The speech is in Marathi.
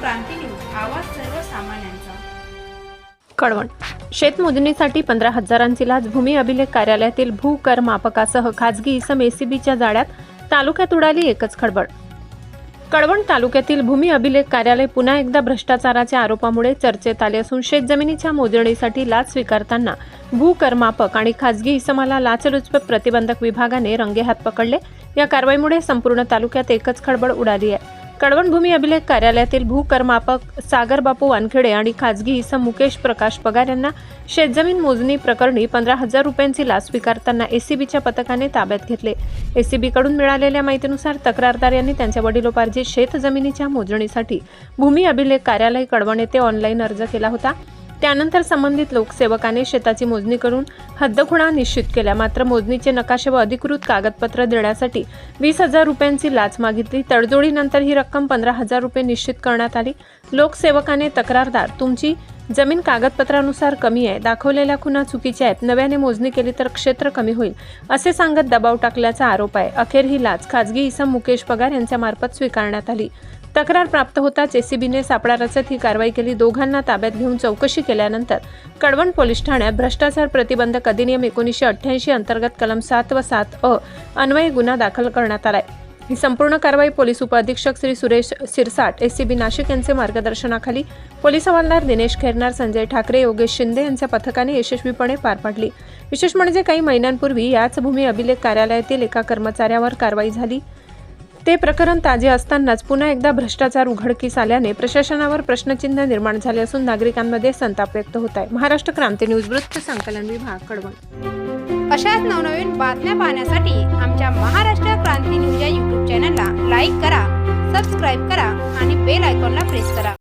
क्रांती न्यूज आवाज सर्वसामान्यांचा. कळवण शेतमोजणीसाठी पंधरा हजारांची लाच भूमी अभिलेख कार्यालयातील भूकर मापकासह खाजगी इसम एसीबीच्या जाळ्यात तालुक्यात उडाली एकच खळबळ. कळवण तालुक्यातील भूमी अभिलेख कार्यालय पुन्हा एकदा भ्रष्टाचाराच्या आरोपामुळे चर्चेत आले असून शेतजमिनीच्या मोजणीसाठी लाच स्वीकारताना भूकरमापक आणि खाजगी इसमाला लाचलुचपत प्रतिबंधक विभागाने रंगेहात पकडले. या कारवाईमुळे संपूर्ण तालुक्यात एकच खळबळ उडाली आहे. कळवणभूमी अभिलेख कार्यालयातील भूकर्मापक सागर बापू वानखेडे आणि खाजगी इसम मुकेश प्रकाश पगार यांना शेतजमीन मोजणी प्रकरणी पंधरा हजार रुपयांची लाच स्वीकारताना एसीबीच्या पथकाने ताब्यात घेतले. एसीबीकडून मिळालेल्या माहितीनुसार तक्रारदार यांनी त्यांच्या वडिलोपार्जित शेतजमिनीच्या मोजणीसाठी भूमी अभिलेख कार्यालय कळवण येथे ऑनलाईन अर्ज केला होता. त्यानंतर संबंधित लोकसेवकाने शेताची मोजणी करून हद्दखुणा निश्चित केल्या मात्र मोजणीचे नकाशे व अधिकृत कागदपत्र देण्यासाठी वीस हजार रुपयांची लाच मागितली. तडजोडीनंतर ही रक्कम पंधरा हजार रुपये निश्चित करण्यात आली. लोकसेवकाने तक्रारदार तुमची जमीन कागदपत्रानुसार कमी आहे. दाखवलेल्या खुणा चुकीच्या आहेत. नव्याने मोजणी केली तर क्षेत्र कमी होईल. असे सांगत दबाव टाकल्याचा आरोप आहे. अखेर ही लाच खाजगी इसम मुकेश पगार यांच्या मार्फत स्वीकारण्यात आली. तक्रार प्राप्त होताच एसीबीने सापळा रचत ही कारवाई केली. दोघांना ताब्यात घेऊन चौकशी केल्यानंतर कडवण पोलीस ठाण्यात भ्रष्टाचार प्रतिबंधक अधिनियम एकोणीसशे अठ्ठ्याऐंशी अंतर्गत कलम सात व सात अ अन्वये गुन्हा दाखल करण्यात आलाय. ही संपूर्ण कारवाई पोलीस उपअधीक्षक श्री सुरेश सिरसाट एसीबी नाशिक यांचे मार्गदर्शनाखाली पोलीस हवालदार दिनेश खेरनार संजय ठाकरे योगेश शिंदे यांच्या पथकाने यशस्वीपणे पार पाडली. विशेष म्हणजे काही महिन्यांपूर्वी याच भूमी अभिलेख कार्यालयातील एका कर्मचाऱ्यावर कारवाई झाली. ते प्रकरण ताजे असतानाच पुन्हा एकदा भ्रष्टाचार उघडकीस आल्याने प्रशासनावर प्रश्नचिन्ह निर्माण झाले असून नागरिकांमध्ये संताप व्यक्त होत आहे. महाराष्ट्र क्रांती न्यूज वृत्त संकलन विभाग कडवण. अशाच नवनवीन बातम्या पाहण्यासाठी आमच्या महाराष्ट्र क्रांती न्यूज या यूट्यूब चॅनलला लाईक करा सबस्क्राईब करा आणि बेल आयकॉनला प्रेस करा.